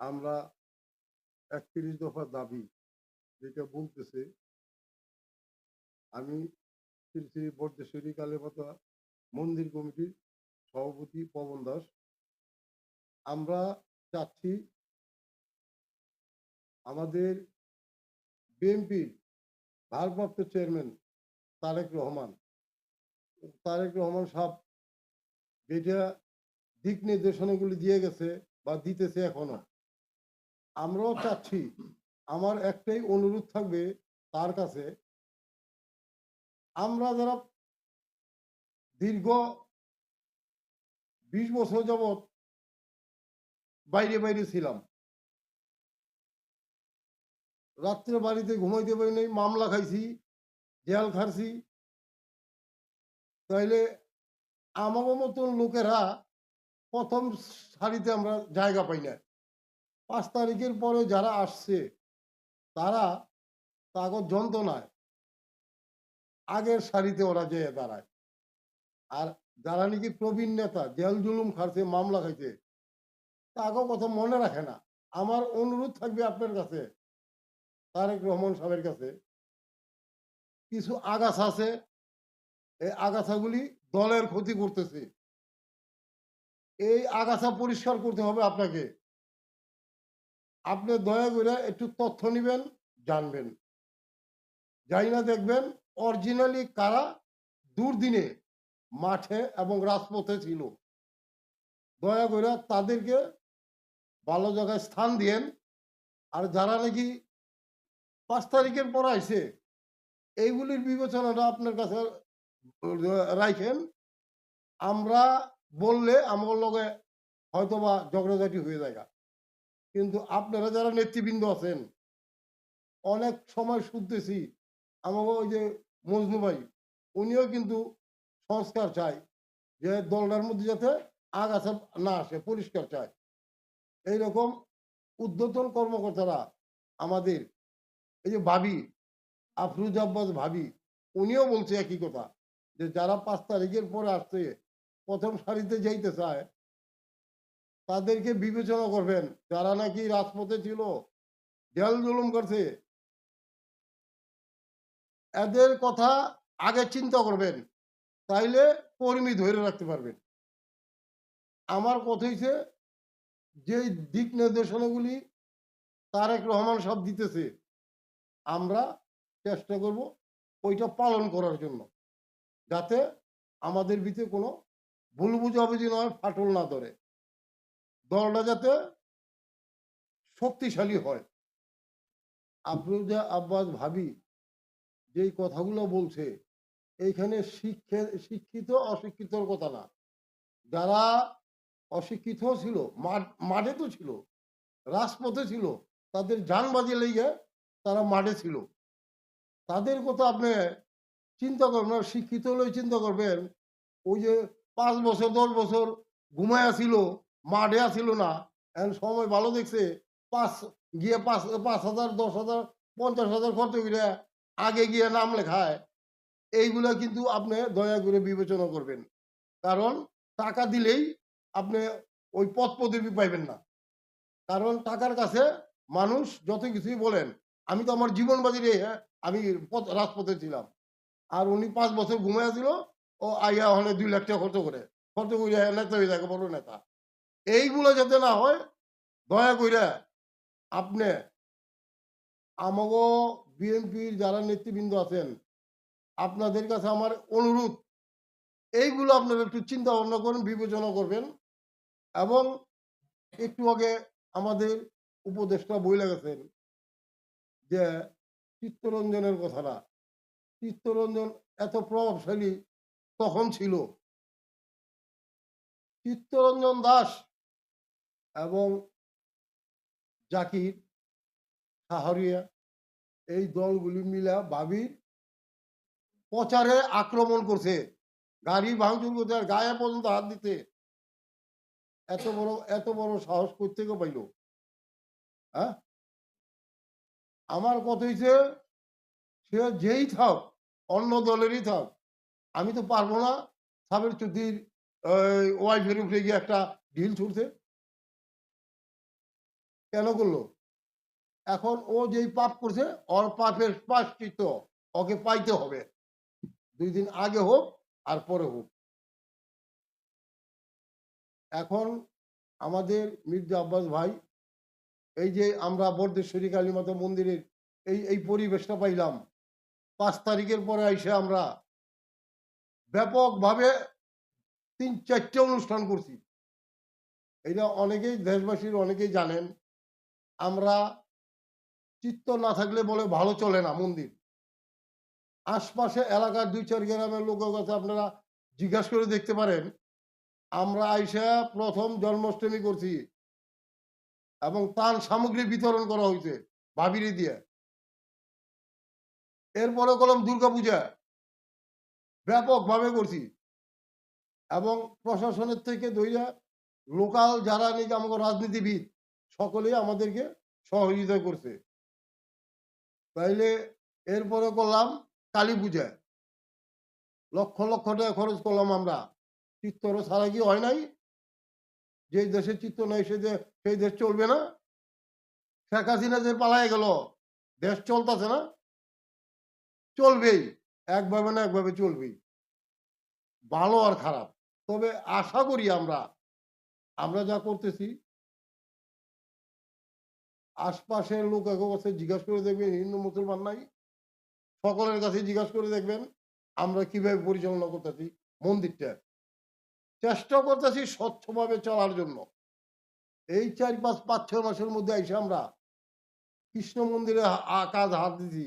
আমরা একত্রিশ দফা দাবি যেটা বলতেছে, আমি শ্রী শ্রী বর্দেশ্বরী কালীমাতা মন্দির কমিটির সভাপতি পবন দাস। আমরা চাচ্ছি আমাদের বিএনপির ভারপ্রাপ্ত চেয়ারম্যান তারেক রহমান তারেক রহমান সাহেব যেটা দিক নির্দেশনাগুলি দিয়ে গেছে বা দিতেছে এখনও। আমরাও চাচ্ছি, আমার একটাই অনুরোধ থাকবে তার কাছে, আমরা যারা দীর্ঘ বিশ বছর যাবৎ বাইরে বাইরে ছিলাম, রাত্রে বাড়িতে ঘুমাইতে পারি নাই, মামলা খাইছি, জেল খাইছি তাইলে আমার মতন লোকেরা প্রথম সারিতে আমরা জায়গা পাই না পাঁচ তারিখের পরে যারা আসছে, তারা কাগজ যন্ত্রণায়। আগের সারিতে ওরা যেয়ে দাঁড়ায়। আর যারা নাকি প্রবীণ নেতা, জেল জুলুম খাচ্ছে মামলা খাইছে তাগো কথা মনে রাখে না। আমার অনুরোধ থাকবে আপনার কাছে, তারেক রহমান সাহেবের কাছে। কিছু আগাছা আছে, এই আগাছাগুলি দলের ক্ষতি করতেছে। এই আগাছা পরিষ্কার করতে হবে আপনাকে। আপনি দয়া করে একটু তথ্য নেবেন, জানবেন। যাই না দেখবেন অরিজিনালি কারা? দুর্দিনে, মাঠে এবং রাজপথে ছিল। দয়া করে তাদেরকে ভালো জায়গায় স্থান দিয়েন। আর যারা নাকি পাঁচ তারিখের পর আইসে এইগুলির বিবেচনাটা আপনার কাছে রাখেন আমরা বললে আমার লগে হয়তোবা ঝগড়াঝাটি হয়ে যায় কিন্তু আপনারা যারা নেতৃবৃন্দ আছেন, অনেক সময় শুনতেছি আমাকে ওই যে মজনু ভাই, উনিও কিন্তু সংস্কার চায় যে দলটার মধ্যে যাতে আগাছা না আসে, পরিষ্কার চায়। এইরকম উদ্যতন কর্মকর্তারা আমাদের, এই যে ভাবি, আফরুজ আব্বাস ভাবি, উনিও বলছে একই কথা যে যারা পাঁচ তারিখের পরে আসছে প্রথম সারিতে যাইতে চায় তাদেরকে বিবেচনা করবেন, যারা নাকি রাজপথে ছিল। জেল জুলুম করছে। এদের কথা আগে চিন্তা করবেন, তাইলে কর্মী ধরে রাখতে পারবেন। আমার কথা হইছে, যে দিক নির্দেশনাগুলি তারেক রহমান সব দিতেছে, আমরা চেষ্টা করব ওইটা পালন করার জন্য, যাতে আমাদের ভিতরে কোনো ভুল বুঝাবুঝি নয়, ফাটল না ধরে। দলটা যাতে শক্তিশালী হয়। আফরোজা আব্বাস ভাবি যেই কথাগুলো বলছে এইখানে শিক্ষে শিক্ষিত অশিক্ষিতর কথা না। যারা অশিক্ষিত ছিল মাঠ- তো ছিল রাজপথে ছিল তাদের যান বাজে লেগে তারা মাঠে ছিল। তাদের কথা আপনি চিন্তা করবেন না, শিক্ষিত হলেই চিন্তা করবেন। ওই যে পাঁচ বছর দশ বছর ঘুমায় ছিল মাঠে আসিল না। এখন সময় ভালো দেখছে, পাঁচ, গিয়ে পাঁচ পাঁচ হাজার, দশ হাজার, পঞ্চাশ হাজার খরচ করে আগে গিয়ে নাম লেখায়। এইগুলা কিন্তু আপনি দয়া করে বিবেচনা করবেন। কারণ টাকা দিলেই আপনি ওই পথ পদবি পাইবেন না। কারণ টাকার কাছে মানুষ যত কিছুই বলেন, আমি তো আমার জীবন বাজিরে হ্যাঁ আমি পথ- রাজপথে ছিলাম। আর উনি পাঁচ বছর ঘুমাইয়া ছিল, ও আইয়া ওখানে দুই লাখ টাকা খরচ করে। খরচ করে নেতা হয়ে থাকে বড় নেতা। এইগুলো যাতে না হয়, দয়া করে আপনি আমাগো বিএনপির যারা নেতৃবৃন্দ আছেন, আপনাদের কাছে আমার অনুরোধ, এইগুলো আপনারা একটু চিন্তা ভাবনা করুন, বিবেচনা করবেন এবং একটু আগে আমাদের উপদেষ্টা বই গেছেন যে চিত্তরঞ্জনের কথাটা, চিত্তরঞ্জন এত প্রভাবশালী তখন ছিল। চিত্তরঞ্জন দাস এবং জাকির সাহরিয়া এই দলগুলি মিলা বাবির প্রচারে আক্রমণ করছে। গাড়ি ভাঙচুর করতে আর গায়ে পর্যন্ত হাত দিতে। এত বড় এত বড় সাহস করতে পাইল? হ্যাঁ? আমার কথা হইছে, সে যেই থাক, অন্য দলেরই থাক, আমি তো পারব না। সাবের চুক্তির ওয়াইফের উপরে গিয়ে একটা ঢিল ছুটতে কেন করল? এখন ও যেই পাপ করছে, ওর পাপের প্রায়শ্চিত্ত ওকে পাইতে হবে। দুই দিন আগে হোক আর পরে হোক। এখন আমাদের মির্জা আব্বাস ভাই, এই যে আমরা বরদেশ্বরী কালী মাতা মন্দিরের এই এই পরিবেশটা পাইলাম, পাঁচ তারিখের পরে এসে আমরা ব্যাপকভাবে তিন, চারটে অনুষ্ঠান করছি। এটা অনেকেই দেশবাসীর অনেকেই জানেন আমরা চিত্ত না থাকলে বলে ভালো চলে না মন্দির। আশপাশে এলাকার দুই চার গ্রামের লোকের কাছে আপনারা জিজ্ঞাসা করে দেখতে পারেন। আমরা আইসা প্রথম জন্মাষ্টমী করছি এবং তার সামগ্রী বিতরণ করা হয়েছে ভাবিরি দিয়ে। এরপরে করলাম দুর্গা পূজা ব্যাপকভাবে করছি। এবং প্রশাসনের থেকে দইরা লোকাল যারা নাকি আমাকে রাজনীতিবিদ সকলেই আমাদেরকে সহযোগিতা করছে। তাইলে এরপরে করলাম কালী পূজা। লক্ষ লক্ষ টাকা খরচ করলাম আমরা। চিত্তর ছাড়া কি হয় নাই? যে দেশে চিত্ত নাই, সে সেই দেশ চলবে না। শেখ হাসিনা যে পালায় গেল, দেশ চলতেছে না। চলবেই, একভাবে না একভাবে চলবেই। ভালো আর খারাপ। তবে আশা করি আমরা আমরা যা করতেছি আশপাশের লোক কাছে জিজ্ঞাসা করে দেখবেন, হিন্দু, মুসলমান নাই। সকলের কাছে জিজ্ঞাসা করে দেখবেন, আমরা কীভাবে পরিচালনা করতেছি মন্দিরটা। চেষ্টা করতেছি স্বচ্ছভাবে চলার জন্য। এই চার পাঁচ পাঁচ, ছয় মাসের মধ্যে এসে আমরা কৃষ্ণ মন্দিরে কাজ হাত দিছি।